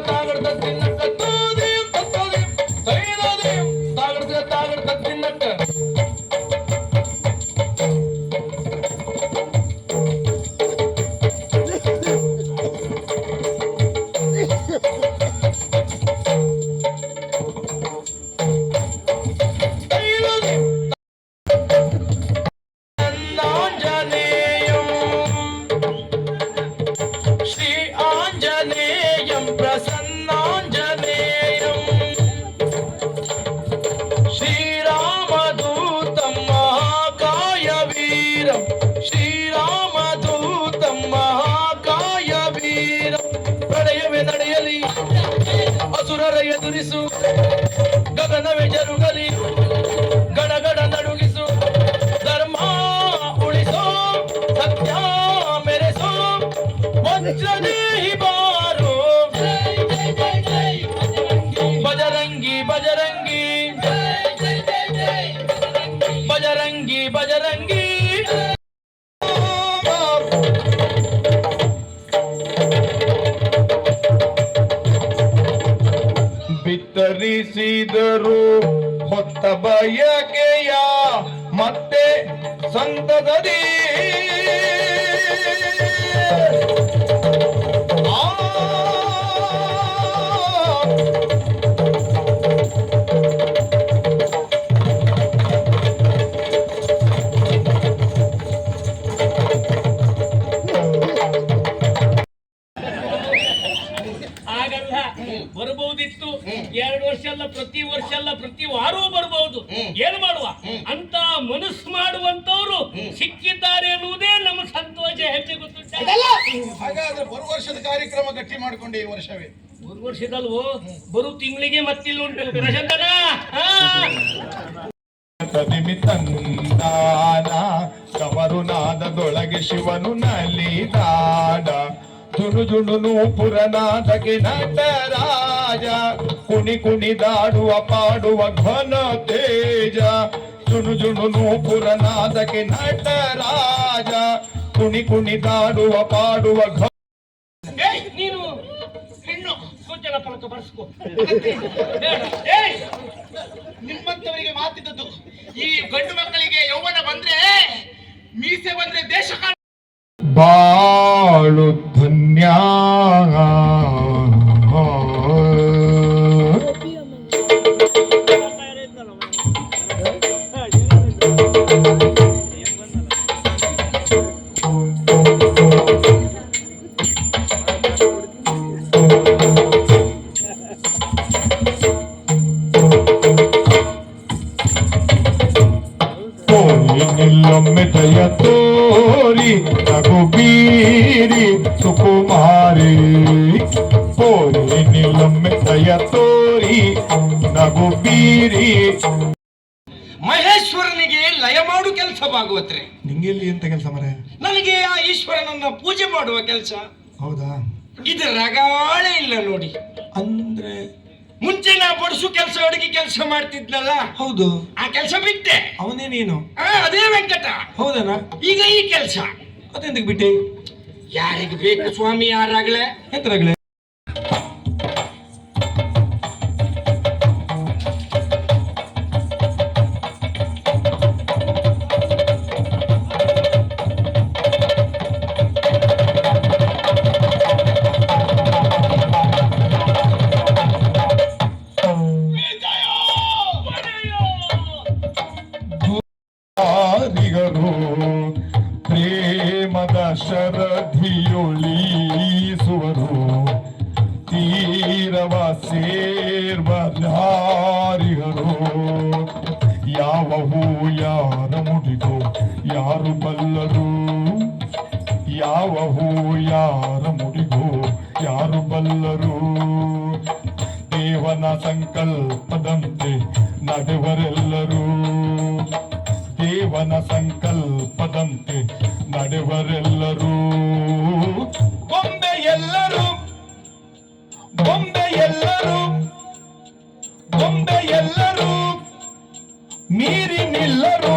താങ്കെടുത്ത ಬಿತ್ತರಿಸಿದರು ಹೊತ್ತ ಬಯಕೆಯ ಮತ್ತೆ ಸಂತದದಿ ಅಲ್ಲ ಪ್ರತಿ ವಾರವೂ ಬರಬಹುದು ಏನ್ ಮಾಡುವ? ಅಂತ ಮನಸ್ಸು ಮಾಡುವಂತವ್ರು ಸಿಕ್ಕಿದ್ದಾರೆ ಎನ್ನುವುದೇ ನಮ್ಮ ಸಂತೋಷ ಹಾಗಾದ್ರೆ ಬರುವ ವರ್ಷದ ಕಾರ್ಯಕ್ರಮ ಗಟ್ಟಿ ಮಾಡ್ಕೊಂಡೆ ಈ ವರ್ಷವೇ. ಮೂರು ವರ್ಷದಲ್ವೋ? ಬರು ತಿಂಗಳಿಗೆ ಮತ್ತಿಲ್ಲ ಉಂಟು. ಪ್ರಶಂತನ ನಿಮಿತ್ತಂದಾನ ಕಮರುನಾದದೊಳಗೆ ಶಿವನು ನಲಿದಾಡ ಜುನು ಜುನು ಪುರನಾದಕ್ಕೆ ನಟರಾಜ. ಕುಣಿ ಕುಣಿದಾಡುವ ಪಾಡುವ ಘನ ತೇಜ. ಜುಣು ಜುಣು ನೂಪುರ ನಾದಕ್ಕೆ ನಟರಾಜ. ಕುಣಿ ಕುಣಿದಾಡುವ ಪಾಡುವ ಘ ನೀನು ಹೆಣ್ಣು. ಸೂಚನ ಫಲಕ ಬಳಸ್ಕೋ. ನಿಮ್ಮಂತವರಿಗೆ ಮಾತಿದ್ದದ್ದು ಈ ಗಂಡು ಮಕ್ಕಳಿಗೆ ಯೌವನ ಬಂದ್ರೆ ಮೀಸೆ ಬಂದ್ರೆ ದೇಶ ಬಾಳು ಧನ್ಯ. ಮಹೇಶ್ವರನಿಗೆ ಲಯ ಮಾಡು ಕೆಲಸ ಭಾಗವತ್ರೆ ನಿಂಗೆಲ್ಲಿ ಎಂತ ಕೆಲಸ ಮರ? ನನಗೆ ಆ ಈಶ್ವರನನ್ನ ಪೂಜೆ ಮಾಡುವ ಕೆಲಸ. ಹೌದಾ? ಇದು ರಗಾಳೆ ಇಲ್ಲ ನೋಡಿ. ಅಂದ್ರೆ? ಮುಂಚೆ ನಾ ಬಡಿಸು ಕೆಲಸ ಅಡುಗೆ ಕೆಲಸ ಮಾಡ್ತಿದ್ನಲ್ಲ ಹೌದು. ಆ ಕೆಲಸ ಬಿಟ್ಟೆ. ಅವನೇ ನೀನು? ಅದೇ ವೆಂಕಟ. ಹೌದನ? ಈಗ ಈ ಕೆಲಸ. ಅದೆಂದಿಗೆ ಬಿಟ್ಟೆ? ಯಾರಿಗೆ ಬೇಕು ಸ್ವಾಮಿ ಯಾರಾಗ್ಲೆ? ಎಂತರಾಗ್ಲೆ? ಶರಧಿಯೊಳೀಸುವರು ತೀರವ ಸೇರ್ವಧಾರಿಗರು ಯಾವವು ಯಾರ ಮುಡಿಗೋ, ಯಾರು ಬಲ್ಲರು? ಯಾವವು ಯಾರ ಮುಡಿಗೋ, ಯಾರು ಬಲ್ಲರು? ದೇವನ ಸಂಕಲ್ಪದಂತೆ ನಡೆವರೆಲ್ಲರೂ. ಜೀವನ ಸಂಕಲ್ಪದಂತೆ ನಡೆವರೆಲ್ಲರೂ ಬೊಂಬೆಯೆಲ್ಲರೂ ಬೊಂಬೆಯೆಲ್ಲರೂ ಬೊಂಬೆಯೆಲ್ಲರೂ ಮೀರಿ ನಿಲ್ಲರು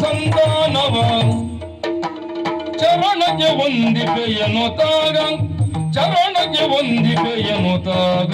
ಸಂತಾನವ. ಚರಣಕ್ಕೆ ಹೊಂದಿಪೆಯನು ತಾಗ ಚರಣಕ್ಕೆ ಹೊಂದಿಪೆಯನು ತಾಗ